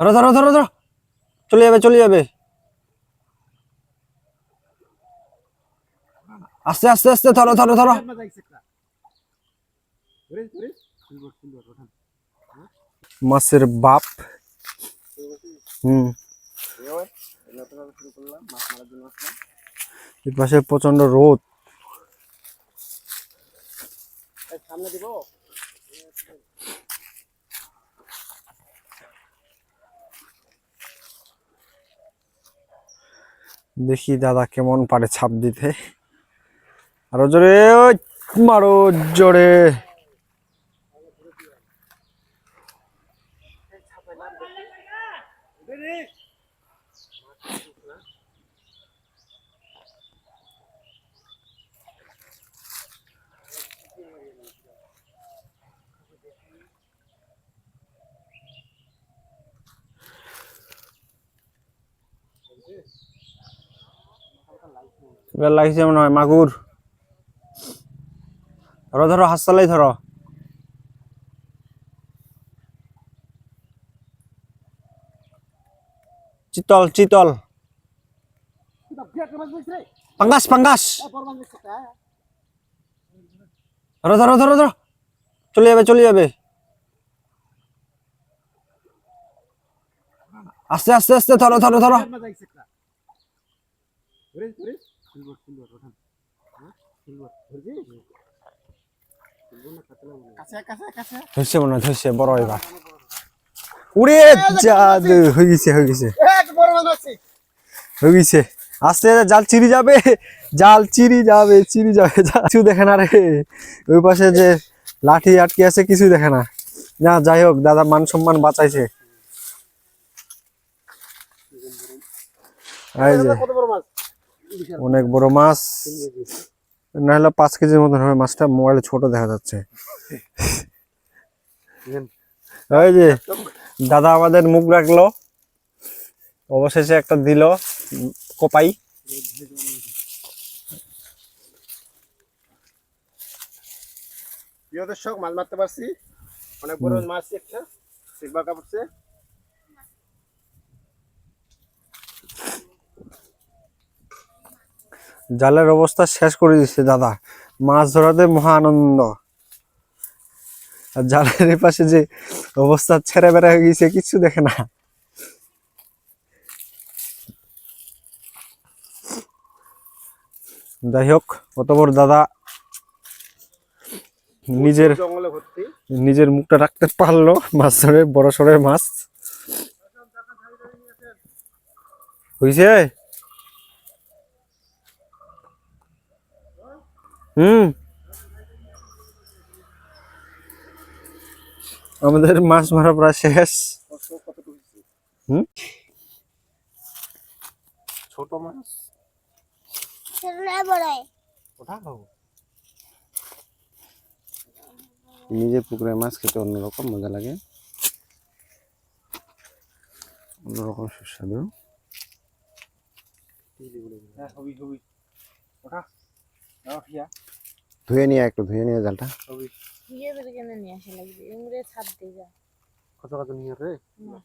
ধরো ধরো ধরো ধরো। চলে যাবে চলে যাবে। আস্তে আস্তে আস্তে, ধরো ধরো ধরো। মাছের বাপ। হুম। পাশে প্রচণ্ড রোদ। সামনে দিব। দেখি দাদা কেমন পারে ছাপ দিতে। আরও জোরে মারো জোরে। এবার লাগছে মনে হয় মাগুর ধরো ধরো হাসপাতালেই ধরো চিতল চিতল। পাঙ্গাস পাঙ্গাস। ধরো ধরো ধরো ধরো চলে যাবে চলে যাবে। আস্তে আস্তে আস্তে ধরো ধরো ধরো কাছে কাছে কাছে ধরছে মনে হয় ধরছে বড় এবার। উড়ে জাদু হয়ে গেছে হয়ে গেছে। এক বড় মাছ আছে হয়ে গেছে আস্তে আস্তে জাল চিরি যাবে জাল চিরি যাবে চিরি যাবে কিছু দেখে না রে। ওই পাশে যে লাঠি আটকে আছে কিছু দেখে না। না যাই হোক দাদা মান সম্মান বাঁচাইছে। এই যে কত বড় মাছ? অনেক বড় মাছ। না হলে পাঁচ কেজির মতন হবে মাছটা মোবাইলে ছোট দেখা যাচ্ছে। এই যে দাদা আমাদের মুখ রাখল। অবশেষে একটা দিল কোপাই। প্রিয় দর্শক মাছ মারতে পারছি। অনেক বড় মাছ একটা শিখবা কাপড়ছে জালের অবস্থা শেষ করে দিচ্ছে দাদা। মাছ ধরাতে মহা আনন্দ। আর জালের পাশে যে অবস্থা ছেড়ে বেড়া হয়ে গেছে কিছু দেখে না। যাই হোক কত বড় দাদা নিজের নিজের মুখটা রাখতে পারল মাছ ধরে বড় সড়ের মাছ। হইছে? হুম। আমাদের মাছ মারা প্রায় শেষ। হুম? ছোট মাছ? নিজের পুকুরে মাছ খেতে অন্যরকম মজা লাগে। অন্যরকম সুস্বাদু। হ্যাঁ হবি হবি। ওঠা ধুয়ে নিয়ে একটু ধুয়ে নিয়ে জালটা। বিয়ে বের কেনে নিয়ে আসা লাগবে এমরে ছাদ দিয়ে যা। কত কত নিয়ে রে না।